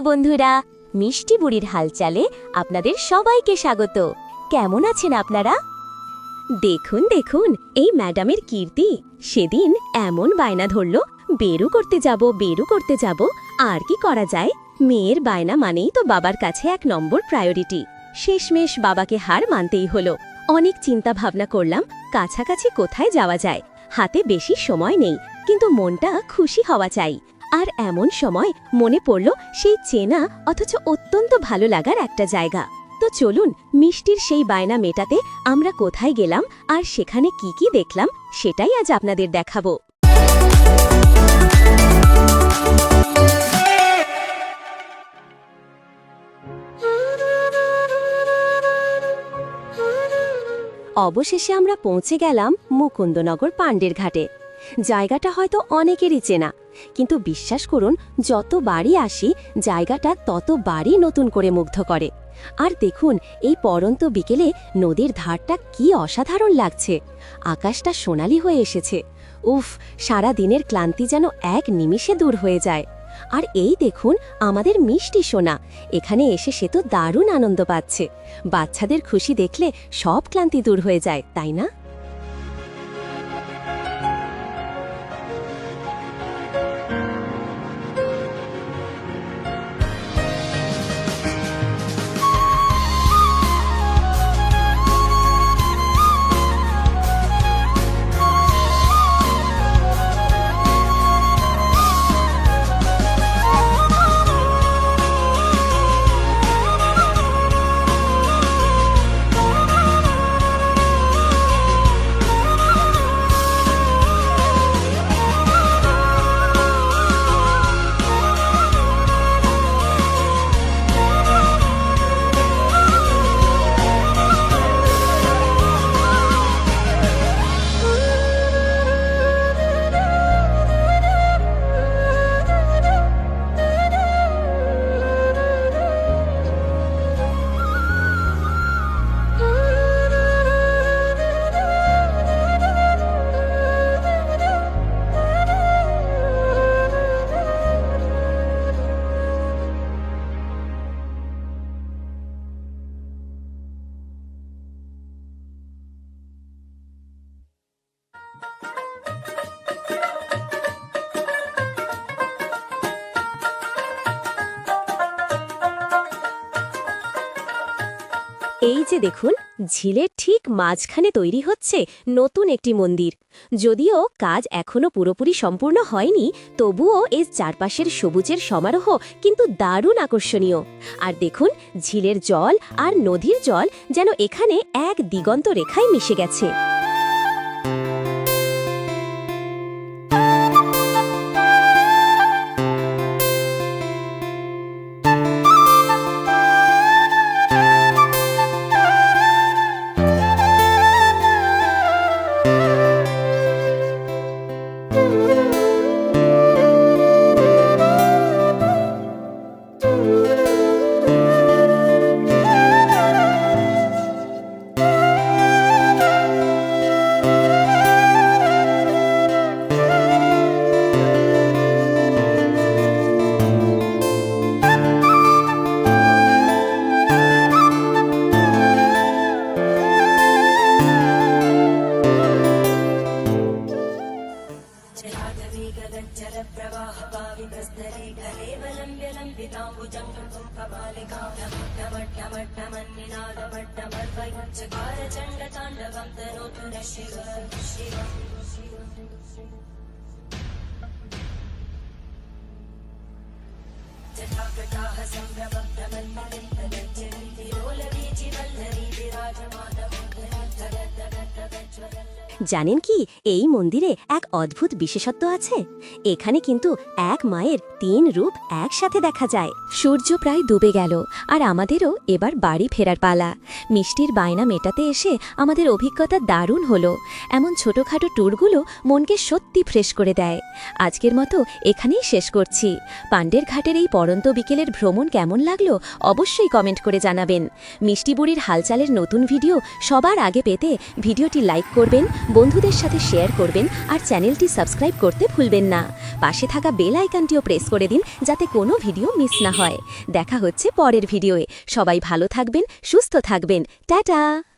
বন্ধুরা, মিষ্টি বুড়ির হালচালে আপনাদের সবাইকে স্বাগত। কেমন আছেন আপনারা? দেখুন দেখুন, এই ম্যাডামের কীর্তি। সেদিন এমন বায়না ধরল, বেরু করতে যাব, বেরু করতে যাব, আর কি করা যায়? মেয়ের বায়না মানেই তো বাবার কাছে এক নম্বর প্রায়োরিটি শেষমেশ বাবাকে হার মানতেই হলো। অনেক চিন্তা ভাবনা করলাম, কাছাকাছি কোথায় যাওয়া যায়? হাতে বেশি সময় নেই, কিন্তু মনটা খুশি হওয়া চাই। আর এমন সময় মনে পড়ল সেই চেনা অথচ অত্যন্ত ভালো লাগার একটা জায়গা। তো চলুন, মিষ্টির সেই বায়না মেটাতে আমরা কোথায় গেলাম আর সেখানে কি কি দেখলাম সেটাই আজ আপনাদের দেখাবো। অবশেষে আমরা পৌঁছে গেলাম মুকুন্দনগর পাণ্ডের ঘাটে। জায়গাটা হয়তো অনেকেরই চেনা। কিন্তু বিশ্বাস করুন, যত বাড়ি আসি, জায়গাটা তত বাড়ি নতুন করে মুগ্ধ করে। আর দেখুন, এই পরন্ত বিকেলে নদীর ধারটা কি অসাধারণ লাগছে। আকাশটা সোনালি হয়ে এসেছে। উফ, সারা দিনের ক্লান্তি যেন এক নিমিষে দূর হয়ে যায়। আর এই দেখুন, আমাদের মিষ্টি সোনা। এখানে এসে সে তো দারুণ আনন্দ পাচ্ছে। বাচ্চাদের খুশি দেখলে সব ক্লান্তি দূর হয়ে যায়, তাই না? এই যে দেখুন, ঝিলের ঠিক মাঝখানে তৈরি হচ্ছে নতুন একটি মন্দির। যদিও কাজ এখনও পুরোপুরি সম্পূর্ণ হয়নি, তবুও এর চারপাশের সবুজের সমারোহ কিন্তু দারুণ আকর্ষণীয়। আর দেখুন, ঝিলের জল আর নদীর জল যেন এখানে এক দিগন্ত রেখায় মিশে গেছে। ण्डमट्टमट्टमन्निनादपट्टमर्वयुञ्चकारचण्डताण्डवं तरोतु न शिव জানেন কি, এই মন্দিরে এক অদ্ভুত বিশেষত্ব আছে। এখানে কিন্তু এক মায়ের তিন রূপ একসাথে দেখা যায়। সূর্য প্রায় ডুবে গেল, আর আমাদেরও এবার বাড়ি ফেরার পালা। মিষ্টির বায়না মেটাতে এসে আমাদের অভিজ্ঞতা দারুণ হলো। এমন ছোটখাটো ট্যুরগুলো মনকে সত্যি ফ্রেশ করে দেয়। আজকের মতো এখানেই শেষ করছি। পাণ্ডের ঘাটের এই পরন্ত বিকেলের ভ্রমণ কেমন লাগল অবশ্যই কমেন্ট করে জানাবেন। মিষ্টি বুড়ির হালচালের নতুন ভিডিও সবার আগে পেতে ভিডিওটি লাইক করবেন বন্ধুদের সাথে শেয়ার করবেন আর চ্যানেলটি সাবস্ক্রাইব করতে ভুলবেন না। পাশে থাকা বেল আইকনটিও প্রেস করে দিন যাতে কোনো ভিডিও মিস না হয়। দেখা হচ্ছে পরের ভিডিওয়ে। সবাই ভালো থাকবেন, সুস্থ থাকবেন। টাটা!